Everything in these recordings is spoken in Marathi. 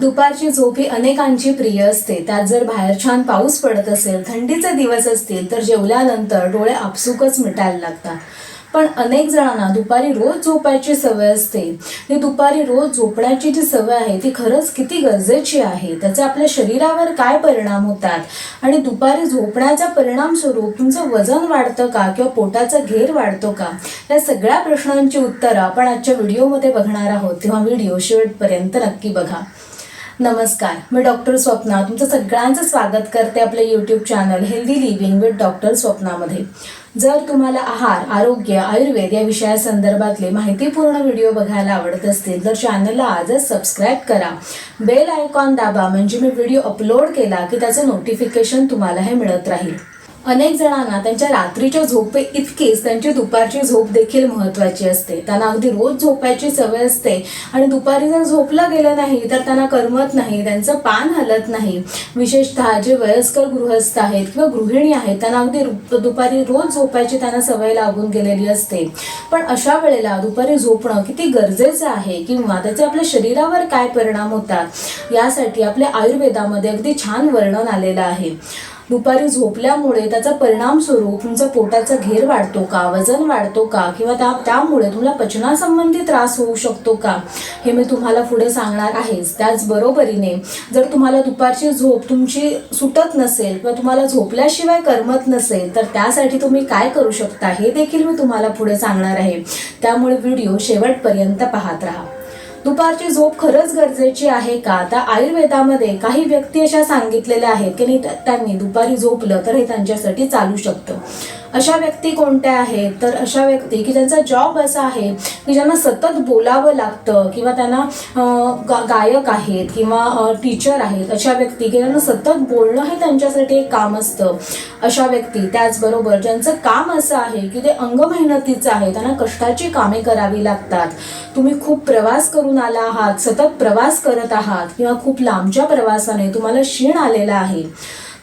दुपारची झोप ही अनेकांची प्रिय असते. त्यात जर बाहेर छान पाऊस पडत असेल थंडीचे दिवस असतील तर जेवल्यानंतर डोळे आपसुकच मिटायला लागतात. पण अनेक जणांना दुपारी रोज झोपायची सवय असते. ही दुपारी रोज झोपण्याची जी सवय आहे ती खरंच किती गरजेची आहे? त्याचे आपल्या शरीरावर काय परिणाम होतात? आणि दुपारी झोपण्याचा परिणाम स्वरूप तुमचं वजन वाढतं का? किंवा पोटाचा घेर वाढतो का? या सगळ्या प्रश्नांची उत्तरं आपण आजच्या व्हिडिओमध्ये बघणार आहोत. तेव्हा व्हिडिओ शेवटपर्यंत नक्की बघा. नमस्कार मी डॉक्टर स्वप्ना. तुमचं सगळ्यांचं स्वागत करते आपल्या YouTube channel healthy living with doctor स्वप्नामध्ये. जर तुम्हाला आहार आरोग्य आयुर्वेद या विषयासंदर्भातले माहितीपूर्ण व्हिडिओ बघायला आवडत असतील तर चॅनलला आजच सबस्क्राईब करा. बेल आयकॉन दाबा म्हणजे मी व्हिडिओ अपलोड केला की त्याचं नोटिफिकेशन तुम्हाला हे मिळत राहील. अनेक जणांना त्यांच्या रात्रीच्या झोपे इतकीच त्यांची दुपारची झोप देखील महत्वाची असते. त्यांना अगदी रोज झोपायची सवय असते. आणि दुपारी जर झोपलं गेलं नाही तर त्यांना करमत नाही त्यांचं पान हलत नाही. विशेषतः जे वयस्कर गृहस्थ आहेत किंवा गृहिणी आहेत त्यांना अगदी दुपारी रोज झोपायची त्यांना सवय लागून गेलेली असते. पण अशा वेळेला दुपारी झोपणं किती गरजेचं आहे किंवा त्याचे आपल्या शरीरावर काय परिणाम होतात यासाठी आपल्या आयुर्वेदामध्ये अगदी छान वर्णन आलेलं आहे. दुपारी झोपल्यामुळे त्याचा परिणाम स्वरूप तुमचा पोटाचा घेर वाढतो का? वजन वाढतो का? किंवा त्या त्यामुळे तुम्हाला पचनासंबंधी त्रास होऊ शकतो का? हे मी तुम्हाला पुढे सांगणार आहेच. त्याचबरोबरीने जर तुम्हाला दुपारची झोप तुमची सुटत नसेल किंवा तुम्हाला झोपल्याशिवाय करमत नसेल तर त्यासाठी तुम्ही काय करू शकता हे देखील मी तुम्हाला पुढे सांगणार आहे. त्यामुळे व्हिडिओ शेवटपर्यंत पाहत राहा. दुपारची झोप खरंच गरजेची आहे का? तर आयुर्वेदामध्ये काही व्यक्ती अशा सांगितलेल्या आहेत की नाही त्यांनी दुपारी झोपलं तर हे त्यांच्यासाठी चालू शकतं. अशा व्यक्ती कोणत्या आहेत? तर अशा व्यक्ती की ज्यांचा जॉब असा आहे की ज्यांना सतत बोलावं लागतं किंवा त्यांना गा- गायक आहेत किंवा टीचर आहेत अशा व्यक्ती की ज्यांना सतत बोलणं हे त्यांच्यासाठी एक काम असतं. अशा व्यक्ती त्याचबरोबर ज्यांचं काम असं आहे की ते अंग मेहनतीचं आहे त्यांना कष्टाची कामे करावी लागतात. तुम्ही खूप प्रवास करून आला आहात सतत प्रवास करत आहात किंवा खूप लांबच्या प्रवासाने तुम्हाला क्षीण आलेला आहे.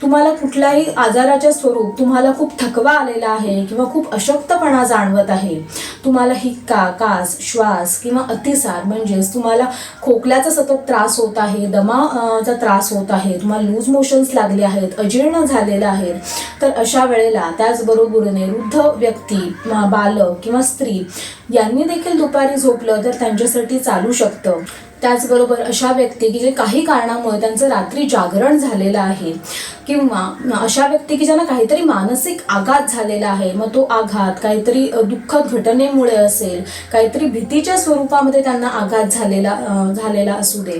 तुम्हाला कुठल्याही आजाराचे स्वरूप तुम्हाला खूप थकवा आलेला आहे किंवा खूप अशक्तपणा जाणवत आहे तुम्हाला हिक्का कास श्वास किंवा अतिसार म्हणजेच तुम्हाला खोकल्याचा सतत त्रास होत आहे दमाचा त्रास होत आहे तुम्हाला लूज मोशन्स लागले आहेत अजीर्ण झालेलं आहेत तर अशा वेळेला त्याचबरोबरीने वृद्ध व्यक्ती बालक किंवा स्त्री यांनी देखील दुपारी झोपलं तर त्यांच्यासाठी चालू शकतं. त्याचबरोबर अशा व्यक्ती की जे काही कारणामुळे त्यांचं रात्री जागरण झालेलं आहे किंवा अशा व्यक्ती की ज्यांना काहीतरी मानसिक आघात झालेला आहे मग तो आघात काहीतरी दुःखद घटनेमुळे असेल काहीतरी भीतीच्या स्वरूपामध्ये त्यांना आघात झालेला झालेला असू दे.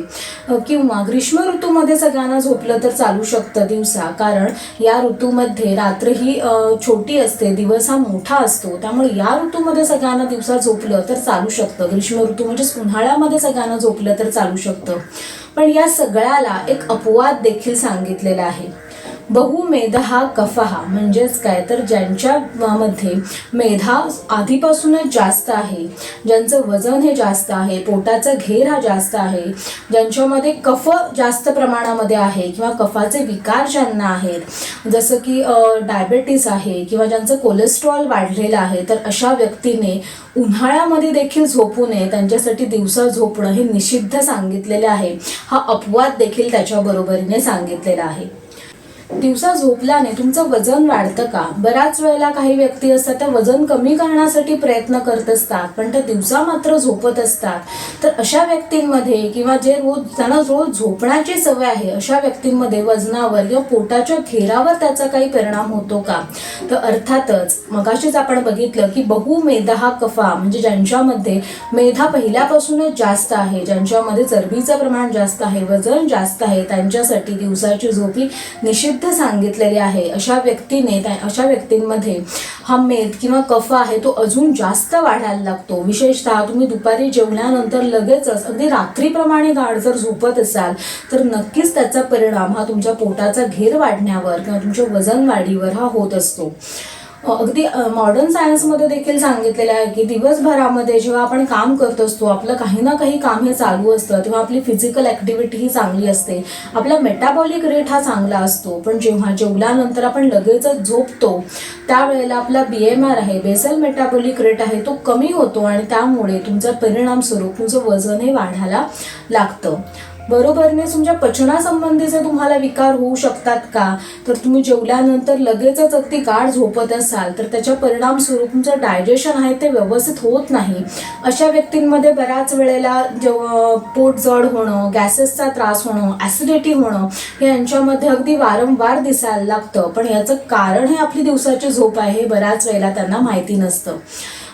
किंवा ग्रीष्म ऋतूमध्ये सगळ्यांना झोपलं तर चालू शकतं दिवसा कारण या ऋतूमध्ये रात्र ही छोटी असते दिवस हा मोठा असतो. त्यामुळे या ऋतूमध्ये सगळ्यांना दिवसा झोपलं तर चालू शकतं. ग्रीष्म ऋतू म्हणजेच उन्हाळ्यामध्ये सगळ्यांना झोपलं तर चालू शकतं. पण या सगळ्याला एक अपवाद देखील सांगितलेला आहे. बहुमेधा हा कफहा म्हणजेच काय? तर ज्यांच्या मध्ये मेधा आधीपासूनच जास्त आहे ज्यांचं वजन हे जास्त आहे पोटाचा घेर हा जास्त आहे ज्यांच्यामध्ये कफ जास्त प्रमाणामध्ये आहे किंवा कफाचे विकार ज्यांना आहेत जसं की डायबेटीस आहे किंवा ज्यांचं कोलेस्ट्रॉल वाढलेलं आहे तर अशा व्यक्तीने उन्हाळ्यामध्ये देखील झोपू नये त्यांच्यासाठी दिवसा झोपणं हे निषिद्ध सांगितलेलं आहे. हा अपवाद देखील त्याच्याबरोबरीने सांगितलेला आहे. दिवसा झोपल्याने तुमचं वजन वाढतं का? बऱ्याच वेळेला काही व्यक्ती असतात त्या वजन कमी करण्यासाठी प्रयत्न करत असतात पण त्या दिवसा मात्र झोपत असतात. तर अशा व्यक्तींमध्ये किंवा जे रोज त्यांना रोज झोपण्याची सवय आहे अशा व्यक्तींमध्ये वजनावर किंवा पोटाच्या घेरावर त्याचा काही परिणाम होतो का? तर अर्थातच मगाशीच आपण बघितलं की बहुमेधा हा कफा म्हणजे ज्यांच्यामध्ये मेधा पहिल्यापासूनच जास्त आहे ज्यांच्यामध्ये चरबीचं प्रमाण जास्त आहे वजन जास्त आहे त्यांच्यासाठी दिवसाची झोपी साहित्य सांगितलेले आहे. अशा व्यक्तीने अशा व्यक्तींमध्ये हा मेद किंवा कफ आहे तो अजून जास्त वाढायला लागतो. विशेषतः तुम्ही दुपारी जेवल्यानंतर लगेचच अगदी रात्रीप्रमाणे गाढ जर झोपत असाल तर नक्कीच त्याचा परिणाम हा तुमच्या पोटाचा घेर वाढण्यावर किंवा तुमच्या वजन वाढीवर हा होत असतो. अगदी मॉडर्न सायन्समध्ये देखील सांगितलेलं आहे की दिवसभरामध्ये जेव्हा आपण काम करत असतो आपलं काही ना काही काम हे चालू असतं तेव्हा आपली फिजिकल ॲक्टिव्हिटी ही चांगली असते. आपला मेटाबॉलिक रेट हा चांगला असतो पण जेव्हा जेवल्यानंतर आपण लगेचच झोपतो त्यावेळेला आपला बी एम आर आहे बेसल मेटाबॉलिक रेट आहे तो कमी होतो आणि त्यामुळे तुमचा परिणाम स्वरूप तुमचं वजन हे वाढायला लागतं. बरोबरीने तुमच्या पचनासंबंधीचे तुम्हाला विकार होऊ शकतात का? तर तुम्ही जेवल्यानंतर लगेचच अगदी गाढ झोपत असाल तर त्याच्या परिणाम स्वरूप तुमचं डायजेशन आहे ते व्यवस्थित होत नाही. अशा व्यक्तींमध्ये बऱ्याच वेळेला जेव पोट जड होणं गॅसेसचा त्रास होणं ॲसिडिटी होणं हे यांच्यामध्ये अगदी वारंवार दिसायला लागतं. पण याचं कारण हे आपली दिवसाची झोप आहे हे बऱ्याच वेळेला त्यांना माहिती नसतं.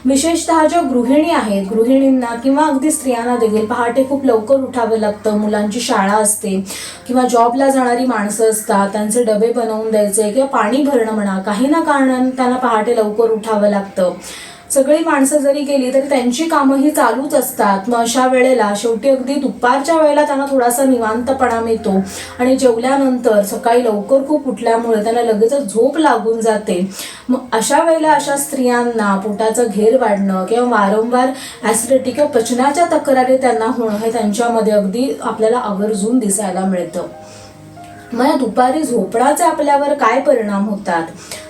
विशेषतः ज्या गृहिणी आहेत गृहिणींना किंवा अगदी स्त्रियांना देखील पहाटे खूप लवकर उठावं लागतं मुलांची शाळा असते किंवा जॉबला जाणारी माणसं असतात त्यांचे डबे बनवून द्यायचे किंवा पाणी भरणं म्हणा काही ना कारण त्यांना पहाटे लवकर उठावं लागतं. सगळी माणसं जरी गेली तरी त्यांची कामं ही चालूच असतात. मग अशा वेळेला शेवटी अगदी दुपारच्या वेळेला त्यांना थोडासा निवांतपणा मिळतो आणि जेवल्यानंतर सकाळी लवकर खूप उठल्यामुळे त्यांना लगेचच झोप लागून जाते. मग अशा वेळेला अशा स्त्रियांना पोटाचं घेर वाढणं किंवा वारंवार ॲसिडिटी किंवा पचनाच्या तक्रारी त्यांना होणं हे त्यांच्यामध्ये अगदी आपल्याला आवर्जून दिसायला मिळतं. मग या दुपारी झोपडाचे आपल्यावर काय परिणाम होतात?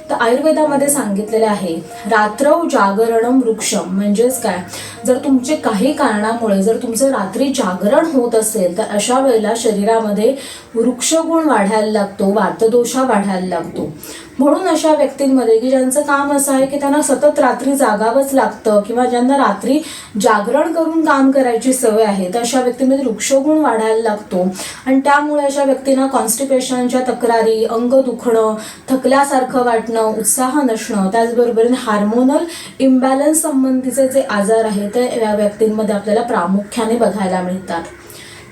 तर आयुर्वेदामध्ये सांगितलेले आहे रात्रौ जागरणम वृक्षम म्हणजेच काय? जर तुमचे काही कारणामुळे जर तुमचं रात्री जागरण होत असेल तर अशा वेळेला शरीरामध्ये वृक्षगुण वाढायला लागतो वातदोषा वाढायला लागतो. म्हणून अशा व्यक्तींमध्ये की ज्यांचं काम असं आहे की त्यांना सतत रात्री जागावंच लागतं किंवा ज्यांना रात्री जागरण करून काम करायची सवय आहे तर अशा व्यक्तींमध्ये वृक्षगुण वाढायला लागतो. आणि त्यामुळे अशा व्यक्तींना कॉन्स्टिपेशनच्या तक्रारी अंग दुखणं थकल्यासारखं वाटणं उत्साह नसणं त्याचबरोबर हार्मोनल इम्बॅलन्स संबंधीचे जे आजार आहेत ते या व्यक्तींमध्ये आपल्याला प्रामुख्याने बघायला मिळतात.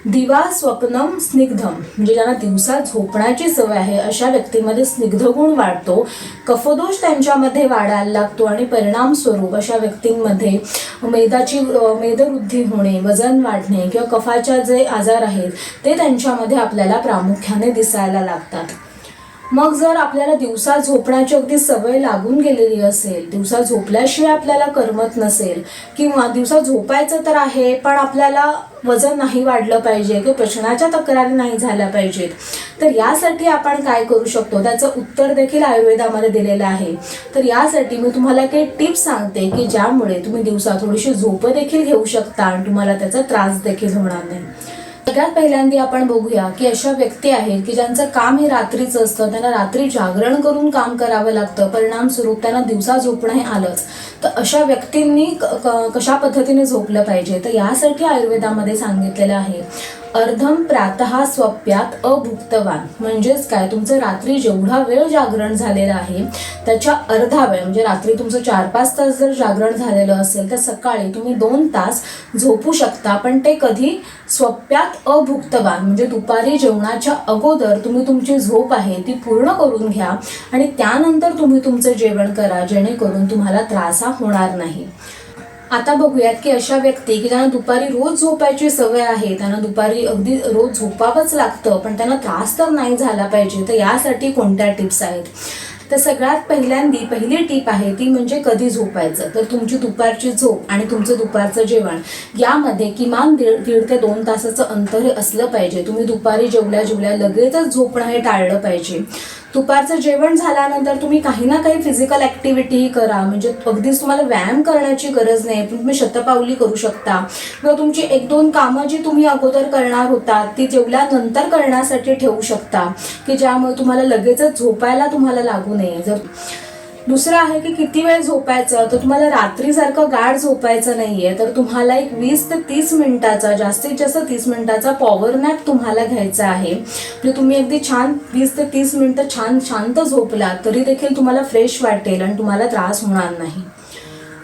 दिवा स्वप्नम स्निग्धम. म्हणजे ज्यांना दिवसा झोपण्याची सवय आहे अशा व्यक्तीमध्ये स्निग्धगुण वाढतो. कफदोष त्यांच्यामध्ये वाढायला लागतो आणि परिणाम स्वरूप अशा व्यक्तींमध्ये मेदाची मेदवृद्धी होणे वजन वाढणे किंवा कफाच्या जे आजार आहेत ते त्यांच्यामध्ये आपल्याला प्रामुख्याने दिसायला लागतात. मग जर आपल्याला दिवसा झोपण्याची अगदी सवय लागून गेलेली असेल दिवसा झोपल्याशिवाय आपल्याला करमत नसेल किंवा दिवसा झोपायचं तर आहे पण आपल्याला वजन नाही वाढलं पाहिजे किंवा प्रश्नाच्या तक्रारी नाही झाल्या पाहिजेत तर यासाठी आपण काय करू शकतो? त्याचं उत्तर देखील आयुर्वेदामध्ये दिलेलं आहे. तर यासाठी मी तुम्हाला काही टिप्स सांगते की ज्यामुळे तुम्ही दिवसा थोडीशी झोप देखील घेऊ शकता आणि तुम्हाला त्याचा त्रास देखील होणार नाही. सगळ्यात पहिल्यांदा आपण बघूया की अशा व्यक्ती आहेत की ज्यांचं काम हे रात्रीचं असतं त्यांना रात्री जागरण करून काम करावं लागतं परिणाम स्वरूप त्यांना दिवसा झोपणं हे आलंच. तर अशा व्यक्तींनी कशा पद्धतीने झोपलं पाहिजे? तर यासाठी आयुर्वेदामध्ये सांगितलेलं आहे. अर्धम प्रातः स्वप्यात अभुक्तवान. म्हणजेच काय? तुमचं रात्री जेवढा वेळ जागरण झालेलं आहे त्याच्या अर्धा वेळ म्हणजे रात्री तुमचं चार पाच तास जर जागरण झालेलं असेल तर सकाळी तुम्ही दोन तास झोपू शकता पण ते कधी? स्वप्यात अभुक्तवान. म्हणजे दुपारी जेवणाच्या अगोदर तुम्ही तुमची झोप आहे ती पूर्ण करून घ्या आणि त्यानंतर तुम्ही तुमचं जेवण करा जेणेकरून तुम्हाला त्रास हा होणार नाही. आता बघूयात की अशा व्यक्ती की त्यांना दुपारी रोज झोपायची सवय आहे त्यांना दुपारी अगदी रोज झोपावंच लागतं पण त्यांना त्रास तर नाही झाला पाहिजे तर यासाठी कोणत्या टिप्स आहेत? तर सगळ्यात पहिल्यांदी पहिली टीप आहे ती म्हणजे कधी झोपायचं. तर तुमची दुपारची झोप आणि तुमचं दुपारचं जेवण यामध्ये किमान दीड दीड ते दोन तासाचं अंतर हे असलं पाहिजे. तुम्ही दुपारी जेवल्या जेवल्या लगेचच झोपणं हे टाळलं पाहिजे. दुपारचं जेवण झाल्यानंतर तुम्ही काही ना काही फिजिकल ॲक्टिव्हिटी करा. म्हणजे अगदीच तुम्हाला व्यायाम करण्याची गरज नाही. पण तुम्ही शतपावली करू शकता. किंवा तुमची एक दोन कामं जी तुम्ही अगोदर करणार होता ती जेवल्यानंतर करण्यासाठी ठेवू शकता. की ज्यामुळे तुम्हाला लगेचच झोपायला तुम्हाला लागू नये. जर दुसरं आहे की किती वेळ झोपायचं? तर तुम्हाला रात्रीसारखं गाढ झोपायचं नाहीये. तर तुम्हाला एक वीस ते तीस मिनिटाचा जास्तीत जास्त तीस मिनिटाचा पॉवर नॅप तुम्हाला घ्यायचा आहे. म्हणजे तुम्ही अगदी छान वीस ते तीस मिनिटं छान शांत झोपलात तरी देखील तुम्हाला फ्रेश वाटेल आणि तुम्हाला त्रास होणार नाही.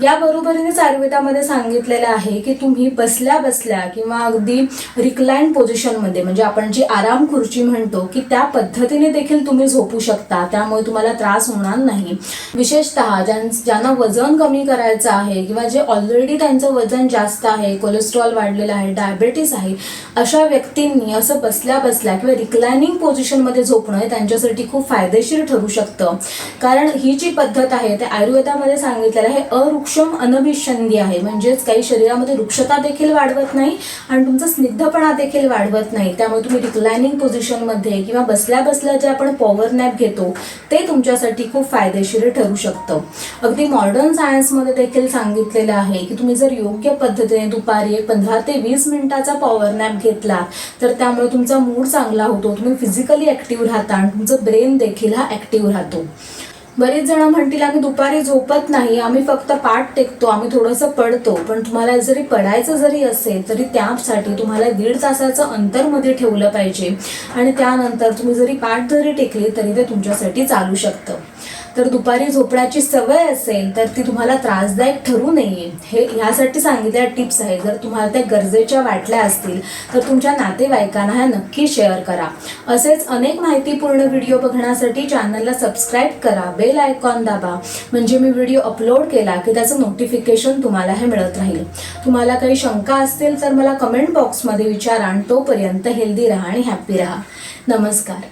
या बरोबरीनेच आयुर्वेदामध्ये सांगितलेलं आहे की तुम्ही बसल्या बसल्या किंवा अगदी रिक्लाइन पोझिशनमध्ये म्हणजे आपण जी आराम खुर्ची म्हणतो की त्या पद्धतीने देखील तुम्ही झोपू शकता. त्यामुळे तुम्हाला त्रास होणार नाही. विशेषतः ज्यां ज्यांना वजन कमी करायचं आहे किंवा जे ऑलरेडी त्यांचं वजन जास्त आहे कोलेस्ट्रॉल वाढलेलं आहे डायबेटीस आहे अशा व्यक्तींनी असं बसल्या बसल्या किंवा रिक्लायनिंग पोझिशनमध्ये झोपणं हे त्यांच्यासाठी खूप फायदेशीर ठरू शकतं. कारण ही जी पद्धत आहे ते आयुर्वेदामध्ये सांगितलेलं आहे अवृक्ष सक्षम अनभिसंधी आहे. म्हणजेच काही शरीरामध्ये वृक्षता देखील वाढवत नाही आणि तुमचा स्निग्धपणा देखील वाढवत नाही. त्यामुळे तुम्ही रिक्लायनिंग पोझिशनमध्ये किंवा बसल्या बसल्या जे आपण पॉवर नॅप घेतो ते तुमच्यासाठी खूप फायदेशीर ठरू शकतं. अगदी मॉडर्न सायन्समध्ये देखील सांगितलेलं आहे की तुम्ही जर योग्य पद्धतीने दुपारी एक पंधरा ते वीस मिनिटाचा पॉवर नॅप घेतला तर त्यामुळे तुमचा मूड चांगला होतो तुम्ही फिजिकली ॲक्टिव्ह राहता आणि तुमचं ब्रेन देखील हा ॲक्टिव्ह राहतो. बरेच जण म्हणतील आम्ही दुपारी झोपत नाही आम्ही फक्त पाठ टेकतो आम्ही थोडंसं पडतो. पण तुम्हाला जरी पडायचं जरी असेल तरी त्यासाठी तुम्हाला दीड तासाचं अंतरमध्ये ठेवलं पाहिजे. आणि त्यानंतर तुम्ही जरी पाठ जरी टेकली तरी ते तुमच्यासाठी चालू शकतं. तर दुपारी झोपण्याची सवय असेल तर ती तुम्हाला त्रासदायक ठरू नये. हे ह्यासाठी सांगितलेल्या टिप्स आहेत. जर तुम्हाला त्या गरजेच्या वाटल्या असतील तर तुमच्या नातेवाईकांना ह्या नक्की शेअर करा. असेच अनेक माहितीपूर्ण व्हिडिओ बघण्यासाठी चॅनलला सबस्क्राईब करा. बेल आयकॉन दाबा. म्हणजे मी व्हिडिओ अपलोड केला की त्याचं नोटिफिकेशन तुम्हाला हे मिळत राहील. तुम्हाला काही शंका असतील तर मला कमेंट बॉक्समध्ये विचारा आणि तोपर्यंत हेल्दी राहा आणि हॅप्पी राहा. नमस्कार.